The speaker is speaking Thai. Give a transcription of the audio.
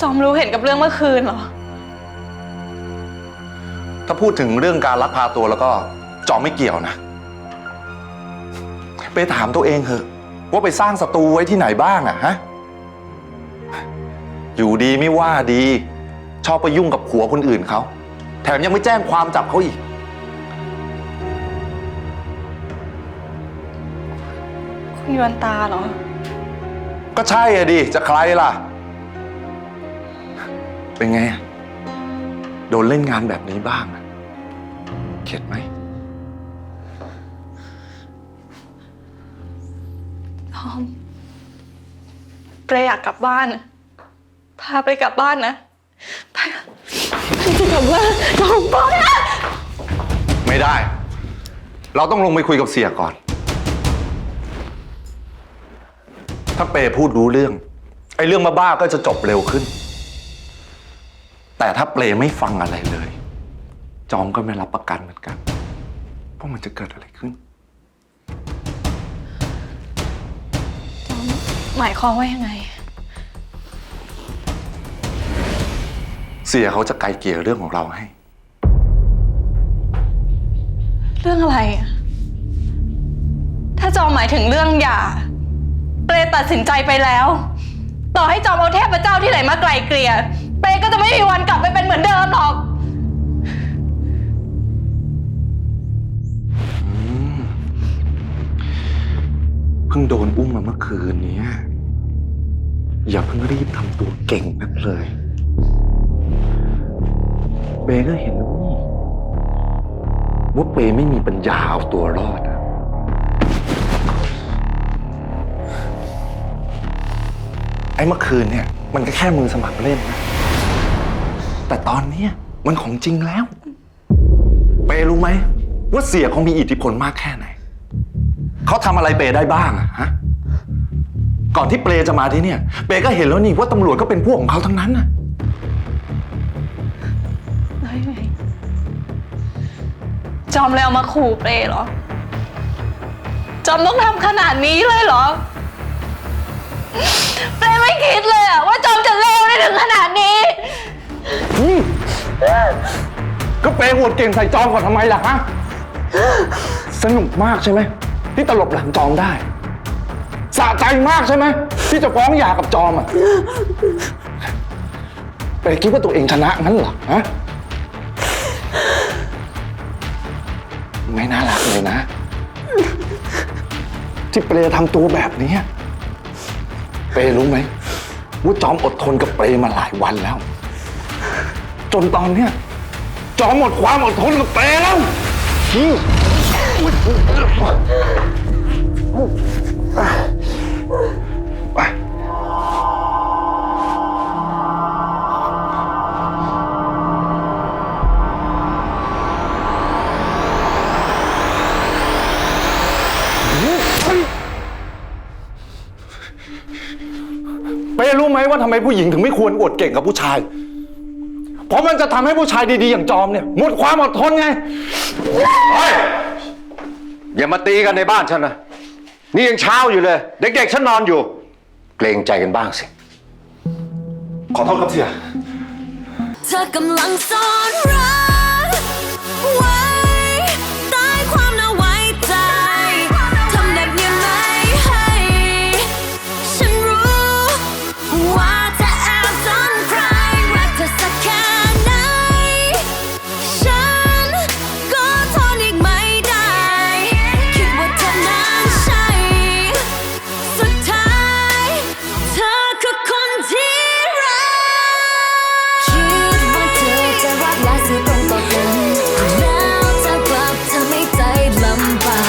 จอมรู้เห็นกับเรื่องเมื่อคืนเหรอ ถ้าพูดถึงเรื่องการลักพาตัวแล้วก็จอมไม่เกี่ยวนะ ไปถามตัวเองเถอะ ว่าไปสร้างศัตรูไว้ที่ไหนบ้างอะฮะ อยู่ดีไม่ว่าดี ชอบไปยุ่งกับผัวคนอื่นเขา แถมยังไม่แจ้งความจับเขาอีก คุณยวนตาเหรอ ก็ใช่อะดิ จะใครล่ะ เป็นไงอะโดนเล่นงานแบบนี้บ้างอะเข็ดไหมจอมเปรย์อยากกลับบ้านน่ะพาไปกลับบ้านนะไปไปกลับบ้านจอมไปนะไม่ได้ เราต้องลงไปคุยกับเสียก่อน ถ้าเปพูดรู้เรื่อง ไอ้เรื่องบ้าๆก็จะจบเร็วขึ้น แต่ถ้าเปลไม่ฟังอะไรเลย จอมก็ไม่รับประกันเหมือนกันว่ามันจะเกิดอะไรขึ้น จอมหมายความว่ายังไง เสียเขาจะไกลเกลี่ยเรื่องของเราให้ เรื่องอะไรอะถ้าจอมหมายถึงเรื่องหย่า เปรย์ตัดสินใจไปแล้ว ต่อให้จอมเอาเทพเจ้าที่ไหนมาไกลเกลี่ย เปย์ก็จะไม่มีวันกลับไปเป็นเหมือนเดิมหรอก เพิ่งโดนอุ้มมาเมื่อคืนเนี้ยอย่าเพิ่งรีบทำตัวเก่งนักเลยเปก็เห็นแล้วนี่ว่าเปไม่มีปัญญาเอาตัวรอดอะไอ้เมื่อคืนเนี่ย มันก็แค่มือสมัครเล่นนะ แต่ตอนเนี้ยมันของจริงแล้ว เปรู้ไหม ว่าเสียเขามีอิทธิพลมากแค่ไหน เขาทำอะไรเปได้บ้างอะฮะ ก่อนที่เปรจะมาที่เนี่ย เปก็เห็นแล้วนี่ว่าตำรวจก็เป็นพวกของเขาทั้งนั้นน่ะแล้วยังไงจอมเลยเอามาขู่เปรย์เหรอ จอมต้องทำขนาดนี้เลยเหรอ เปร ก็เปรหวดเก่งใส่จอมก่อนทำไมล่ะฮะ สนุกมากใช่ไหมที่ตลบหลังจอมได้สะใจมากใช่ไหมที่จะฟ้องหย่ากับจอมอะเปรคิดว่าตัวเองชนะงั้นเหรอฮะไม่น่ารักเลยนะ ที่เปรทำตัวแบบนี้ เปรรู้ไหมว่าจอมอดทนกับเปรมาหลายวันแล้ว จนตอนเนี้ย จอมหมดความอดทนกับเปรแล้วอืมไป เป้รู้ไหมว่าทำไมผู้หญิงถึงไม่ควรอวดเก่งกับผู้ชาย เพราะมันจะทำให้ผู้ชายดีๆ อย่างจอมเนี่ย หมดความอดทนไงอย่ามาตีกันในบ้านฉันนะนี่ยังเช้าอยู่เลย เด็กๆฉันนอนอยู่ เกรงใจกันบ้างสิ ขอโทษครับเสีย เธอกำลังซ่อนรักไว้